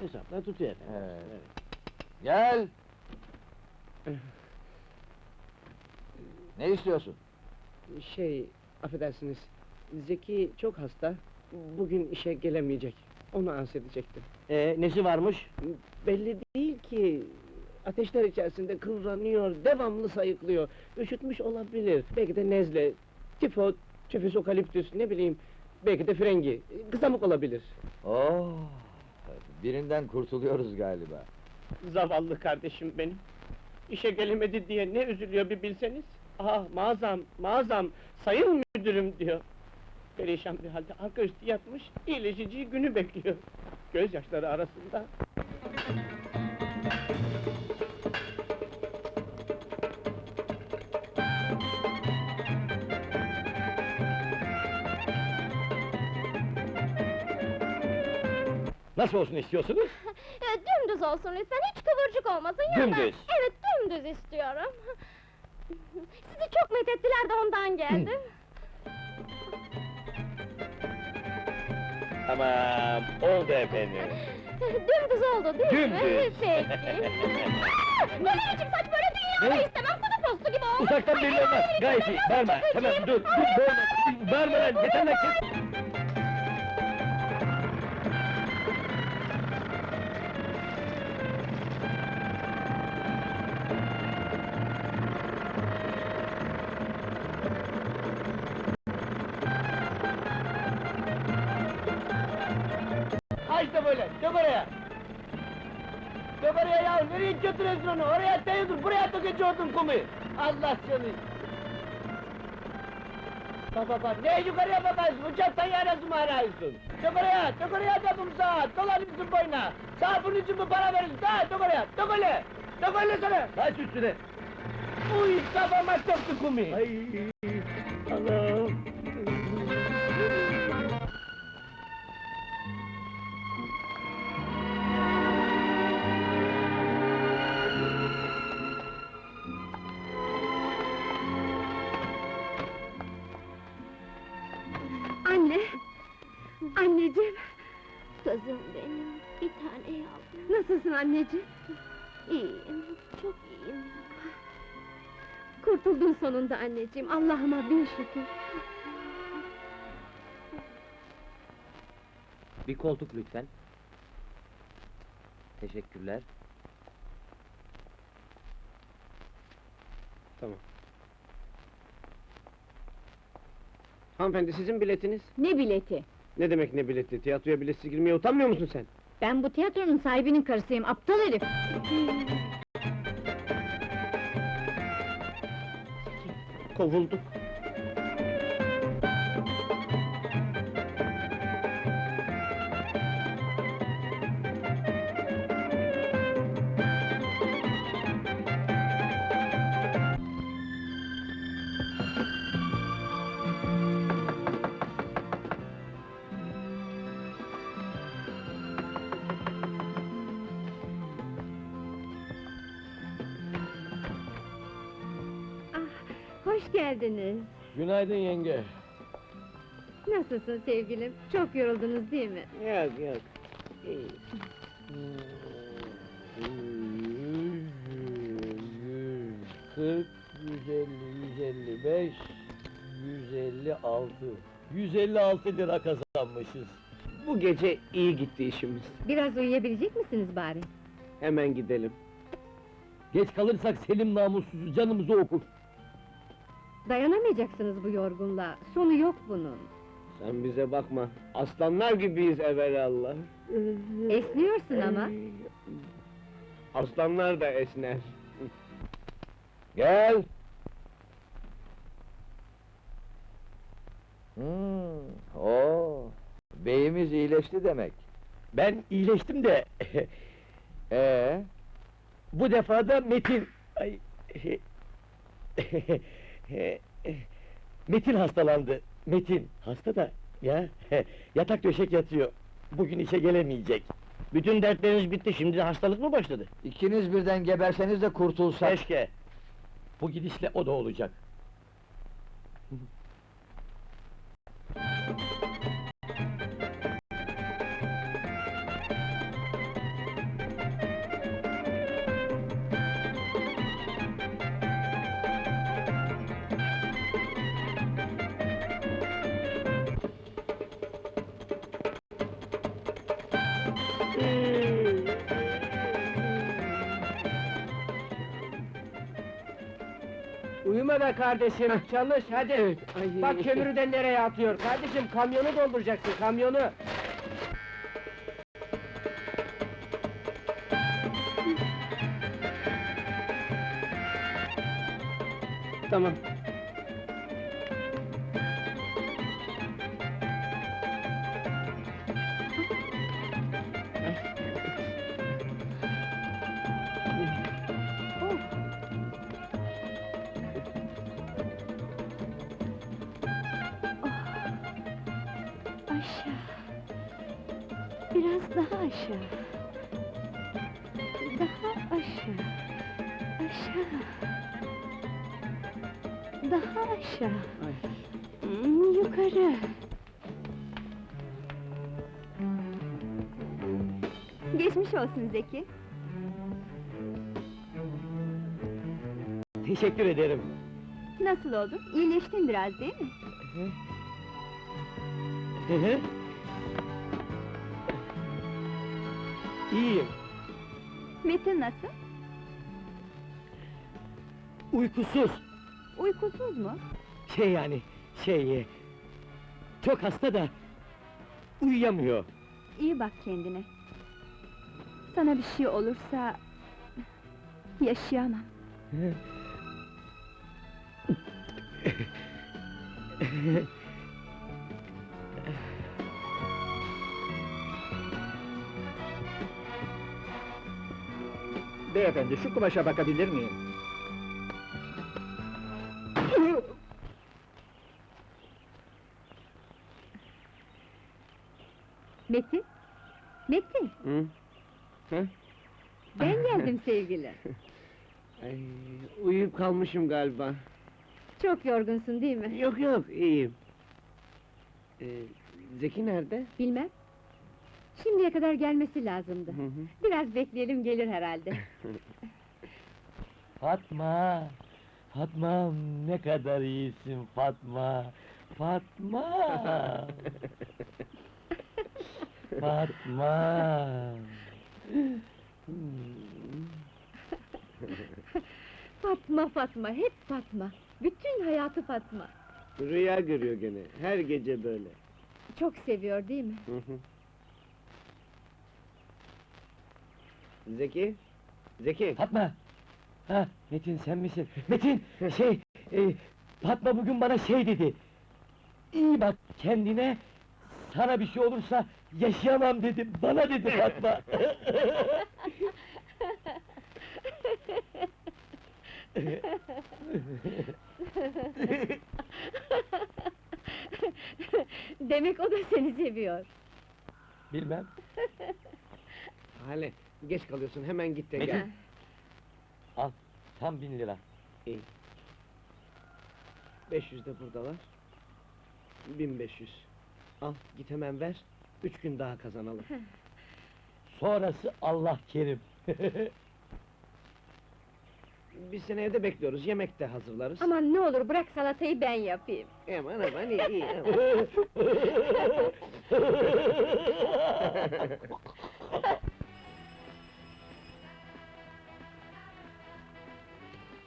Hesapla tutuyor efendim. Evet. Gel! Ne istiyorsun? Şey, affedersiniz, Zeki çok hasta, bugün işe gelemeyecek. Onu arz edecektim. Ee, nesi varmış? Belli değil ki, ateşler içerisinde kıvranıyor, devamlı sayıklıyor. Üşütmüş olabilir, belki de nezle, tifo, tüfüs okaliptüs, ne bileyim, belki de frengi, kızamık olabilir. Oh! Birinden kurtuluyoruz galiba. Zavallı kardeşim benim. İşe gelemedi diye ne üzülüyor bir bilseniz. Ah mağazam, mağazam, sayın müdürüm diyor. Perişan bir halde arka yatmış, iyileşeceği günü bekliyor. Gözyaşları arasında. Nasıl olsun istiyorsunuz? E, dümdüz olsun lütfen, hiç kıvırcık olmasın. yandan- Dümdüz. Evet, dümdüz istiyorum. Sizi çok methettiler de ondan geldim. Tamam, oldu efendim. dümdüz oldu değil mi? Dümdüz. Peki. Aa, ne biçim saç böyle dünyada Ne? istemem, kutu postu gibi olmuş. Uzaktan belli olmaz, gayet iyi. Bağırma, acıyım. dur, dur, bağırma. Bağırma lan, yeter lan kes. Ha işte böyle, dök oraya! Dök oraya ya, nereye götürüyorsun onu? Oraya değildir, buraya dökecektin kumu! Allah seni! Bak bak bak, ne yukarıya bakarsın, uçak tayyarası mı arıyorsun? Dök oraya, dök oraya dedim sağa, dolanırsın boyuna! Sağ bunun için mi para verirsin? Ha, dök oraya, dök öyle! Dök öyle sana! Kaç üstüne. Uy, kafama çöktü kumu! Ay, Nasılsın anneciğim? İyiyim, çok iyiyim. Kurtuldun sonunda anneciğim, Allah'ıma bin şükür. Bir koltuk lütfen. Teşekkürler. Tamam. Hanımefendi sizin biletiniz? Ne bileti? Ne demek ne bileti? Tiyatroya biletsiz girmeye utanmıyor musun sen? Ben bu tiyatronun sahibinin karısıyım, aptal herif! Kovulduk. Hoş geldiniz. Günaydın yenge. Nasılsın sevgilim? Çok yoruldunuz değil mi? Yok yok. İyi. Yüz kırk, yüz elli, yüz elli beş, yüz elli altı. Yüz elli altı lira kazanmışız. Bu gece iyi gitti işimiz. Biraz uyuyabilecek misiniz bari? Hemen gidelim. Geç kalırsak Selim namussuzu canımızı okur. Dayanamayacaksınız bu yorgunluğa, sonu yok bunun. Sen bize bakma. Aslanlar gibiyiz evelallah. Esniyorsun ama. Aslanlar da esner. Gel! Hmm, oo, beyimiz iyileşti demek. Ben iyileştim de... Ee, bu defa da Metin... Ay... Metin hastalandı. Metin, hasta da ya. Yatak döşek yatıyor. Bugün işe gelemeyecek. Bütün dertleriniz bitti, şimdi hastalık mı başladı? ikiniz birden geberseniz de kurtulsak. Keşke. Bu gidişle o da olacak. Durma be kardeşim, çalış hadi. Ay. Bak kömürü de nereye atıyor. Kardeşim kamyonu dolduracaksın, kamyonu. Tamam. Biraz daha aşağı. Daha aşağı. Aşağı. Daha aşağı. Hmm, yukarı. Geçmiş olsun Zeki. Teşekkür ederim. Nasıl oldun? İyileştin biraz değil mi? Hı hı. İyiyim. Metin nasıl? Uykusuz. Uykusuz mu? Şey yani, şey... e, Çok hasta da... Uyuyamıyor. İyi bak kendine. Sana bir şey olursa... Yaşayamam. Beyefendi şu kumaşa bakabilir miyim? Metin? Metin, Hı? Hı? ben geldim sevgili. Ay, uyuyup kalmışım galiba. Çok yorgunsun değil mi? Yok yok, iyiyim. Ee, Zeki nerede? Bilmem. Şimdiye kadar gelmesi lazımdı. Hı hı. Biraz bekleyelim gelir herhalde. Fatma! Fatma ne kadar iyisin Fatma! Fatma! Fatma! Fatma Fatma, hep Fatma. Bütün hayatı Fatma. Rüya görüyor gene, her gece böyle. Çok seviyor değil mi? Hı hı. Zeki? Zeki? Fatma! Ha, Metin sen misin? Metin, şey, e, Fatma bugün bana şey dedi. İyi bak kendine, sana bir şey olursa yaşayamam dedi, bana dedi Fatma. Demek o da seni seviyor. Bilmem. Hale, geç kalıyorsun, hemen git de Metin. gel. Al, tam bin lira. 500 de buradalar. 1500. Al, git hemen ver. Üç gün daha kazanalım. Sonrası Allah kerim. Biz seni evde bekliyoruz, yemek de hazırlarız. Aman ne olur bırak salatayı ben yapayım. Aman aman iyi iyi. aman.